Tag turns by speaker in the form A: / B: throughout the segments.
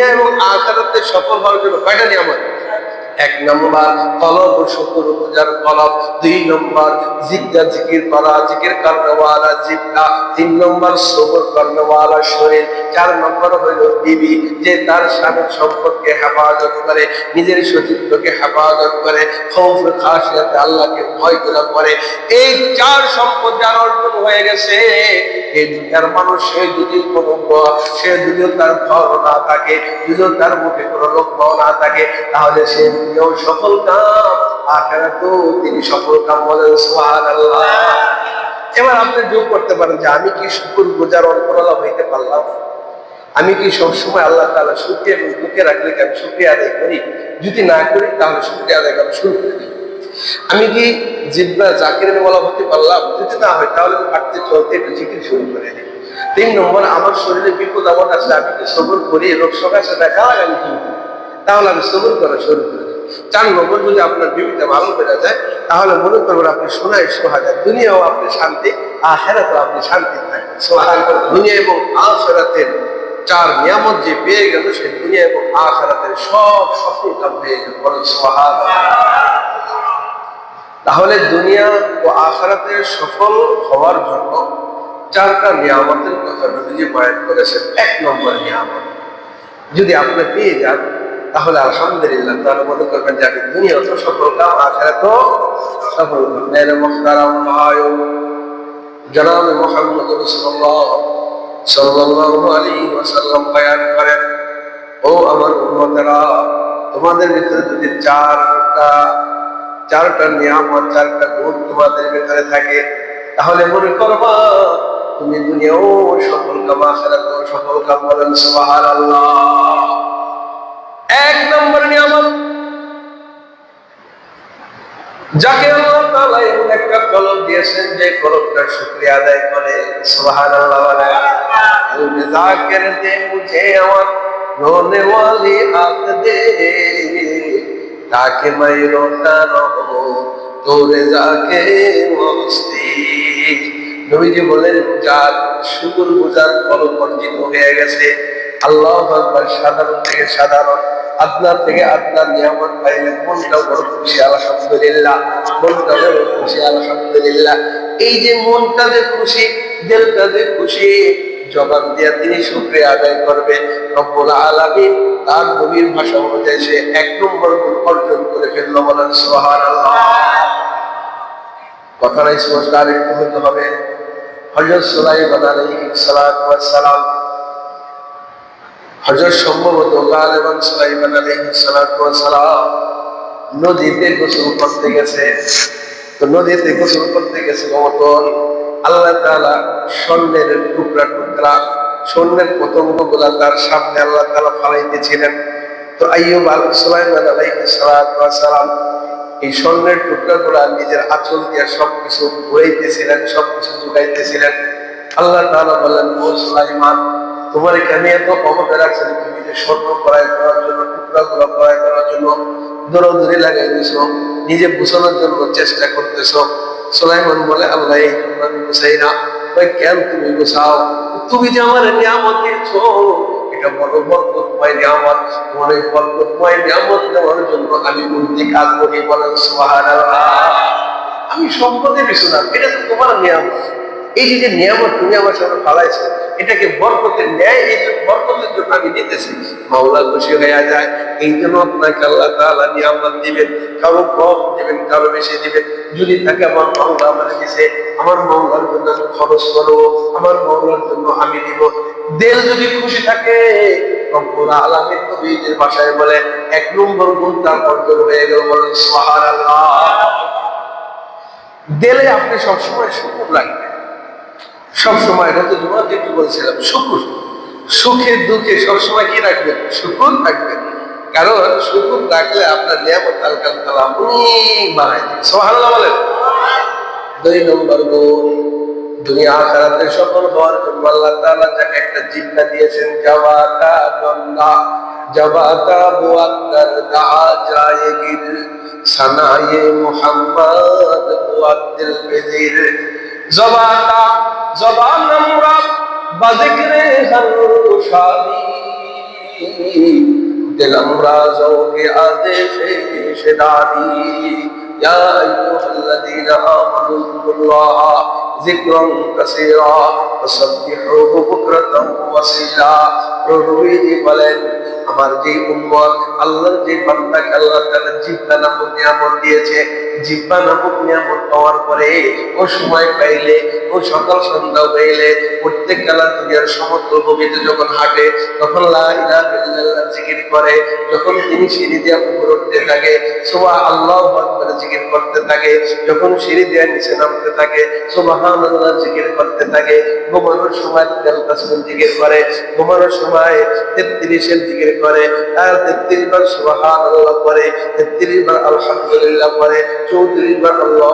A: দুনিয়া এবং আখারাতে সফল হওয়ার জন্য কয়টা নিয়ামত? এক নম্বর কলব ও শুকুর পূজার কলব, দুই নম্বর জিজ্ঞা জিকির করা, জিকির কর্ণওয়ালা জিজ্ঞা তিন নম্বর সবর কর্ণওয়ালা শরীর, চার নম্বর হইল বিবি যে তার স্বামীর সম্পর্কে হেফাজত করে, নিজের সতীত্বকে হেফাজত করে, খৌফ খাসিয়াতে আল্লাহকে ভয় করা করে এই চার সম্পদ যার অর্জন হয়ে গেছে, এই দুনিয়ার মানুষ সে যদি কোনো সে যদি তার ঘর না থাকে যদি তার মুখে কোনো লোক না থাকে, তাহলে সে দুনিয়াও সফল কাম আখেরা তো তিনি সফল কাম বলেন, সুবহানাল্লাহ। এবার আপনি যোগ করতে পারেন যে আমি কি শুকুর গুজার অন্তরালা হইতে পারলাম? আমি কি সবসময় আল্লাহ তাআলা শুক্রিয়া এবং বুকে রাখলে আমি শুক্রিয়া আদায় করি? যদি না করি, তাহলে শুক্রিয়া আদায় করা শুরু করে দিই। আমি কি জিব্বা জাকিরের বলা হতে পারলাম? যদি না হয়, তাহলে হাঁটতে চলতে একটু জিকির শুরু করে দিই। তিন নম্বর, আমার শরীরে বিপদ আপদ আছে, আমি কি সবর করি? লোক সকাশে দেখা কি? তাহলে আমি সবর করা শুরু করে চার নম্বর যদি আপনার বিবিটা ভালো বেড়ে যায়, তাহলে মনে করবেন আপনি সোনায় সোহাগা দুনিয়াও আপনি শান্তি আহেরাতেও আপনি শান্তি থাকবেন সোহাগ, দুনিয়া এবং আখেরাতের চার নিয়ামত যে পেয়ে গেল, সে দুনিয়া এবং আখেরাতের সব সফলতা পেয়ে গেল। বলেন সোহাগ। তাহলে দুনিয়া ও আখরাতে সফল হওয়ার জন্য চারটা নিয়ামতের কথা নবীজি বয়ান করেছেন। এক নম্বর নিয়ামত, যদি আপনি পেয়ে যান তাহলে আলহামদুলিল্লাহ তাহলে মনে করবেন যে আমি দুনিয়া তো সফল কাম আখেরা তো সফল কাম মোহাম্মদ রসুল্লাহ সাল্লাল্লাহু আলাইহি ওয়াসাল্লাম বয়ান করেন, ও আমার উম্মতেরা, তোমাদের ভিতরে যদি চারটা চারটা নিয়ামত, চারটা গুণ তোমাদের ভিতরে থাকে, তাহলে মনে করবা তুমি দুনিয়াও সফল কাম, আখেরাতেও সফল কাম বলেন সুবহানাল্লাহ। এক নম্বর নিয়ামত। যাকে আল্লাহ তাআলা এমন একটা কলম দিয়েছেন, যে কলমটা শুকরিয়া আদায় করে, সুবহানাল্লাহ দে মুঝে আমার রোনে ওয়ালি দে তাকে মাই তোরে যাকে মস্তি। নবীজি বলেন, যার শুকুর বুঝার কলম অর্জিত হয়ে গেছে, আল্লাহ সাধারণ থেকে সাধারণ আপনার থেকে আপনার নিয়ামত পাইলে মনটা বড় খুশি, আলহামদুলিল্লাহ। মনটা বড় খুশি, আলহামদুলিল্লাহ। এই যে মনটা যে খুশি, দিলটা যে খুশি, জবান দিয়ে তিনি শুক্রিয়া আদায় করবে। রব্বুল আলামিন তার নবীর ভাষা অনুযায়ী সে এক নম্বর গুণ অর্জন করে ফেলল বলেন কথাটা স্পষ্ট হতে হবে। সালাম হজরত সম্ভবত গালেবান সুলাইমান আলাইহিস সালাতু ওয়াস সালাম নদীতে গোসল করতে গেছে। তো নদীতে গোসল করতে গেছে মতন আল্লাহ তাআলা স্বর্ণের টুকরা টুকরা, স্বর্ণের পতঙ্গগুলা তার সামনে আল্লাহ তাআলা ফালাইতেছিলেন। তো আইয়ুব আল সুলাইমান ওয়াস সালাম এই স্বর্ণের টুকরা গুলা নিজের আঁচল দিয়ে সবকিছু ঘুরাইতেছিলেন, সবকিছু জুগাইতেছিলেন আল্লাহ তাআলা বললেন ও সুলাইমান তোমার এখানে এত ক্ষমতা রাখছেন তুমি যে স্বর্ণ ক্রয় করার জন্য টুকরা গুলো ক্রয় করার জন্য দৌড়াদৌড়ি লাগাই দিছ নিজে বুঝানোর জন্য চেষ্টা করতেছ। সুলাইমান বলে, আল্লাহ বুঝাই না। কেন তুমি বুঝাও তুমি যে আমার নিয়ামত দিচ্ছ এটা বড় বরকতময় নিয়ামত, তোমার এই বরকতময় নিয়ামত নেওয়ার জন্য আমি বুদ্ধি কাজ করি বলেন আমি সম্পদে বেশি না, এটা তো তোমার নিয়ামত। এই যে নিয়ামত তুমি আমার সামনে ফালাইছো এটাকে বরকতের ন্যায়, এই যে বরকতের জন্য আমি নিতেছি। মাওলা খুশি হয়ে যায়। এই জন্য আপনাকে আল্লাহ তাআলা নিয়ামত দিবেন। কারও কম দিবেন, কারও বেশি দিবেন। যদি থাকে আমার মাওলা আমার দিছে আমার মাওলার জন্য আমি খরচ করব, আমার মাওলার জন্য আমি দিব দেল যদি খুশি থাকে, রব্বুল আলামিন নবীদের ভাষায় বলে, এক নম্বর গুণ তার অর্জন হয়ে গেল বলেন সুবহানাল্লাহ। দিলে আপনি সবসময় শুকুর সবসময় গত জমা একটু বলছিলাম, শুকুর। সুখে দুঃখে সবসময় কি রাখবেন? শুকুর থাকবেন কারণ শুকুর রাখলে আপনার নিয়ামত আলকাল তালা অনেক দেবে বলেন। দুই নম্বর গুণ, দুনিয়া আখারাতে সফল হওয়ার জন্য আল্লাহ তাআলা যাকে একটা জিব্বা দিয়েছেন জাওয়াতা গঙ্গা জাওয়াতা মুআদ্দার দাআ জায়েগির সানায়ে মুহাম্মদ মুআদ্দিল বেদির জবাতা জবান আমরা বাজিকরে হরশানি দিল আমরা জওকে আদেশে সেদানি ইয়া আইয়ুহাল্লাযীনা আমানু বিল্লাহ যিকরান কাসীরা ওয়াসবিহুহু বুকরাতান ওয়াসীলা। বলেন আমার যে উম্মত, আল্লাহর যে বান্দাকে আল্লাহ তাআলা জিব্বা নামক নিয়ামত দিয়েছে জিব্বা নামক নিয়ামত পাওয়ার পরে ও সময় পাইলে, ও সকাল সন্ধ্যা পাইলে প্রত্যেক বেলা দুনিয়ার সমস্ত ভূমিতে যখন হাঁটে, তখন লা ইলাহা ইল্লাল্লাহ জিকির করে। যখন তিনি সিঁড়ি দিয়ে উপরে উঠতে থাকে সুবাহ আল্লাহ আকবার জিকির করতে থাকে। যখন সিঁড়ি দিয়ে নিচে নামতে থাকে, সুবহানাল্লাহ জিকির করতে থাকে। ঘুমানোর সময় তেল তাসবিহ জিকির করে। ঘুমানোর সময় তেত্রিশের জিকির করে আর তেত্রিশ বার সুবহানাল্লাহ করে তেত্রিশ বার আলহামদুলিল্লাহ করে চৌত্রিশ বার আল্লাহ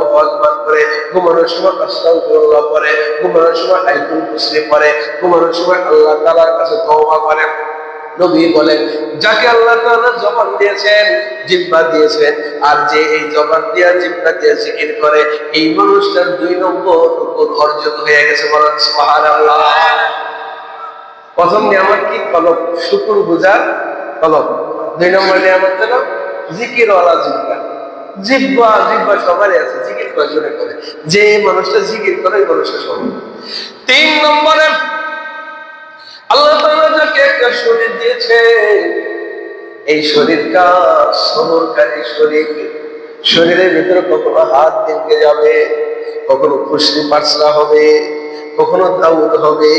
A: করে ঘুমানোর সময় করে ঘুমানোর সময় পড়ে ঘুমানোর সময় আল্লাহ তাআলার কাছে তওবা করে। নবী বলেন, যাকে আল্লাহ জবান দিয়েছেন জিব্বা দিয়েছেন আর যে এই জবান দিয়া জিব্বা দিয়ে জিকির করে, এই মানুষটার দুই নম্বর অর্জন হয়ে গেছে বলেন সুবহানাল্লাহ। প্রথম নিয়ামত কি? কলম শুকুর বুঝার কলম দুই নম্বর নিয়ামত হল জিকির ওয়ালা জিব্বা। জিব্বা জিব্বা সবারই আছে, জিকির কয়জনে করে। যে মানুষটা জিকির করে, ওই মানুষটা সবাই তিন নম্বরে, আল্লাহ যাকে একটা শরীর দিয়েছে, এই শরীরটা সবরকারী শরীর। শরীরের ভিতরে কখনো হাত ভেঙে যাবে, কখনো খুশি পার্সা হবে, কখনো দাউদ হবে।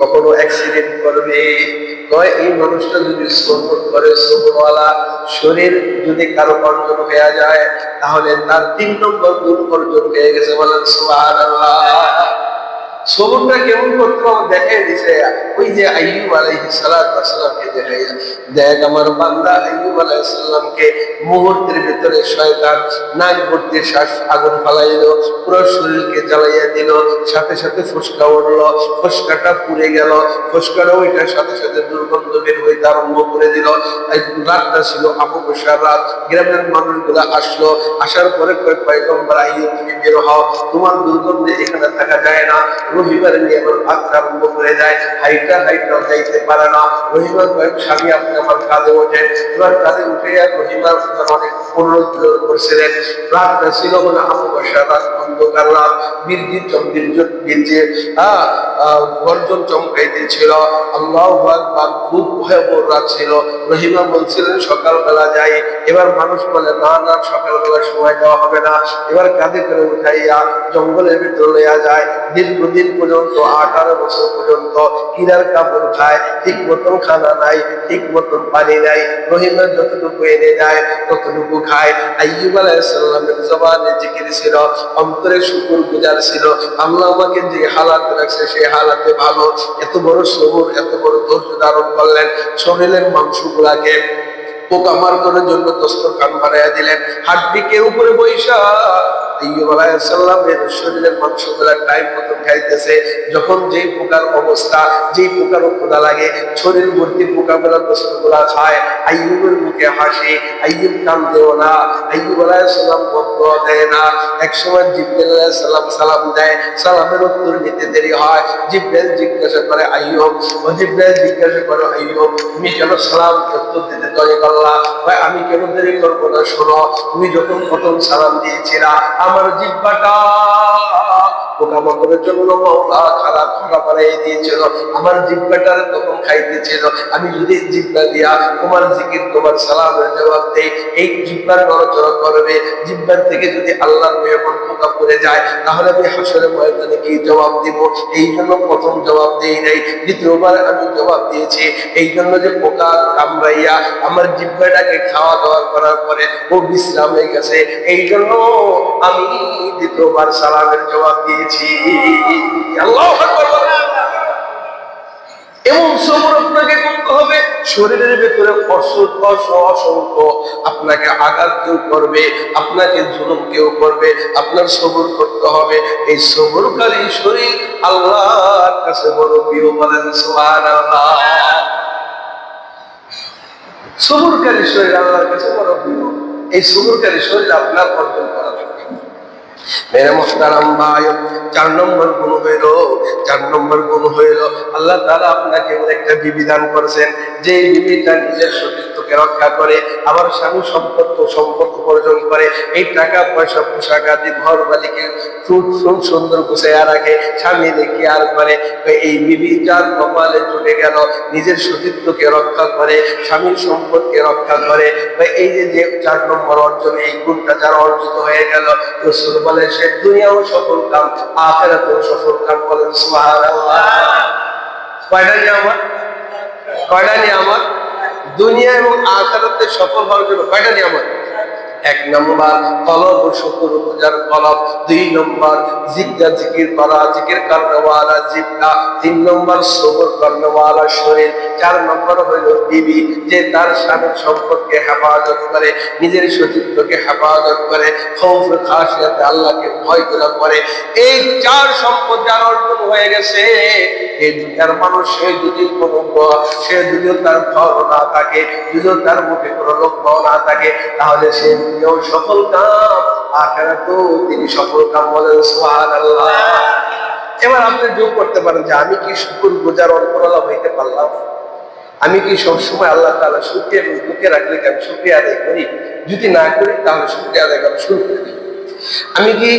A: কখনো অ্যাক্সিডেন্ট করবে। কয়, এই মানুষটা যদি শ্রবণ করে শ্রবণওয়ালা শরীর যদি কারও অর্জন হয়ে যায়, তাহলে তার তিন নম্বর গুণ অর্জন হয়ে গেছে বলেন সুবহানাল্লাহ। সবরটা কেমন করতে? হবে দেখাই দিছে। ওই যে আইয়ুব আলাইহিস সালামকে দেখাইয়া। দেখ আমার বান্দা আইয়ুব আলাইহিস সালামকে মুহূর্তের ভিতরে শয়তান নাক ভর্তি শ্বাস আগুন ফালাইলো, পুরো শরীরকে জ্বালাইয়া দিল, সাথে সাথে ফুসকা উঠল, ফুসকাটা পুড়ে গেল ফুসকাটা ওইটার সাথে সাথে দুর্গন্ধ বের হইতে আরম্ভ করে দিল। রাতটা ছিল আবু বসার রাত। গ্রামের মানুষগুলো আসলো। আসার পরে কয়েক পয়গম্বর আইয়ুব তুমি বের হও। তোমার দুর্গন্ধে এখানে থাকা যায় না। রহিমার নিয়ে আমার ভাগটা আরম্ভ করে যায়। হাইটা হাইটা যাইতে পারে না। রহিমার কয়েক স্বামী আপনি আমার কাঁধে ওঠেন। এবার কাঁধে উঠে আর রহিমার অনেক রাতটা ছিল মানে রাত অন্ধকার রাত। আহ গর্জন আল্লাহ খুব ভয়াবহ রাত ছিল। রহিমা বলছিলেন, সকালবেলা যাই। এবার মানুষ বলে, না না, সকালবেলা সময় দেওয়া হবে না। এবার কাঁধে করে উঠাইয়া জঙ্গলের ভিতরে লইয়া যায়। দীর্ঘদিন পর্যন্ত, আঠারো বছর পর্যন্ত কিনার কাপড় খায়। ঠিক মতন খানা নাই, ঠিক মতন পানি নাই। রহিমার যতটুকু এনে যায় ততটুকু খায়। আইয়ুব আলাইসাল্লামের জবানে জিকির ছিল, অন্তরে শুকুর গুজার ছিল। আল্লাহ আমাকে যে হালাত রাখছে, সেই হালাতে ভালো। এত বড় সবুর, এত বড় ধৈর্য ধারণ করলেন শরীরের মাংস গুলাকে পোকা মার করার জন্য দস্তর কান বানাইয়া দিলেন। হাড্ডিকে উপরে বৈশা সালামের উত্তর নিতে দেরি হয়। জিব্রাইল জিজ্ঞাসা করে, আইয়ুব জিজ্ঞাসা করে, আইয়ুব, তুমি কেন সালাম উত্তর দিতে দেরি করলা? আমি কেন দেরি করব না? শোনো, তুমি যখন প্রথম সালাম দিয়েছিলা আমার জিব্বাটা। পোকামাকড়ের জন্য মাওলা খারাপ খারাপ বানিয়ে দিয়েছিল। আমার জিব্বাটার তখন খাইতেছিল। আমি যদি জিব্বা দিয়া তোমার জিকির, তোমার সালামের জবাব দেই, এই জিব্বার নড়াচড়া করবে। জিব্বার থেকে যদি আল্লাহর মেহমান পোকা পড়ে যায়, তাহলে আমি হাসরের ময়দানে কি জবাব দিব? এই জন্য প্রথম জবাব দেই নাই, দ্বিতীয়বার আমি জবাব দিয়েছি। এই জন্য যে পোকা কামড়াইয়া আমার জিব্বাটাকে খাওয়া দাওয়া করার পরে ও বিশ্রাম হয়ে গেছে। এই জন্য আমি দ্বিতীয়বার সালামের জবাব দিয়েছি আল্লাহ এমন সবর আপনাকে করতে হবে, শরীরের ভেতরে অসংখ্য আপনাকে আঘাত কেউ করবে, আপনাকে জুলুম কেউ করবে, আপনার সবর করতে হবে। এই সবরকারী শরীর আল্লাহর কাছে বড় প্রিয় বলেন সবরকারী শরীর আল্লাহর কাছে বড় প্রিয়। এই সবরকারী শরীর আপনার অর্জন করা মেরে মোস্তারাম ভাই, চার নম্বর গুণ হইল, চার নম্বর গুণ হইল। আল্লাহ তারা আপনাকে একটা বিবিধান করেছেন। যে বিবিটা নিজের সতীত্বকে রক্ষা করে, আবার স্বামী সম্পর্ক সম্পর্ক অর্জন করে। এই টাকা, পয়সা, পোশাক আদি ঘর বালিকে খুব সুন্দর গুছাইয়া রাখে। স্বামী দেখে আর করে এই বিবি যার কপালে জুটে গেল, নিজের সতীত্বকে রক্ষা করে, স্বামীর সম্পদকে রক্ষা করে। এই যে যে চার নম্বর অর্জন এই গুণটা যার অর্জিত হয়ে গেল, রসুল বলে সে দুনিয়াও সফল কাম, আখেরাতেও সফল কাম বলেন, সুবহানাল্লাহ। কয়টা নিয়ামত? কয়টা নিয়ামত? দুনিয়া এবং আখেরাতে সফল হওয়ার জন্য কয়টা নিয়ামত? এক নম্বর কলব শুকুর পূজার কলব দুই নম্বর, জিজ্ঞা জিকির করা, জিকির কর্ণওয়ালা জিজ্ঞা তিন নম্বর সবর কর্ণওয়ালা শরীর। চার নম্বর হইল বিবি, যে তার স্বামীর সম্পর্কে হেফাজত করে, নিজের সতীত্বকে হেফাজত করে, খৌফ খাসিয়াতে আল্লাহকে ভয় করে করে এই চার সম্পদ যার অর্জন হয়ে গেছে, এই দুনিয়ার মানুষ সে যদি কোনো সে যদি তার ঘর না থাকে, যদি তার মুখে কোনো লক্ষ্য না থাকে, তাহলে সে দুনিয়াও সফল কাম আখেরা তো তিনি সফল কাম বলেন, সুবহানাল্লাহ। এবার আপনি যোগ করতে পারেন যে আমি কি শুকুর গুজার অন্তরালা হইতে পারলাম? আমি কি সবসময় আল্লাহ তাআলা সুখে এবং দুঃখে রাখলে আমি শুক্রিয়া আদায় করি? যদি না করি, তাহলে শুক্রিয়া আদায় করা শুরু করে দিই। আমি কি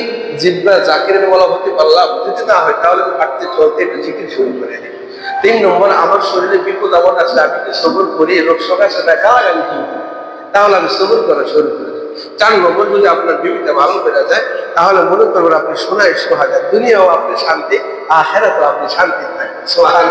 A: জিব্বা জাকিরের বলা হতে পারলাম? যদি না হয়, তাহলে হাঁটতে চলতে একটু জিকির শুরু করে দিই। তিন নম্বর, আমার শরীরে বিপদ আমার আছে, আমি কি সবর করি? রোগ সকাশে দেখা লাগানি কি? তাহলে আমি সবর করা শুরু করে চার নম্বর যদি আপনার বিবিতে ভালো বেড়ে যায়, তাহলে মনে করবেন আপনি সোনায় সোহাগা, দুনিয়াও আপনি শান্তি আর আহেরাতেও আপনি শান্তি থাকবেন। সোহাগ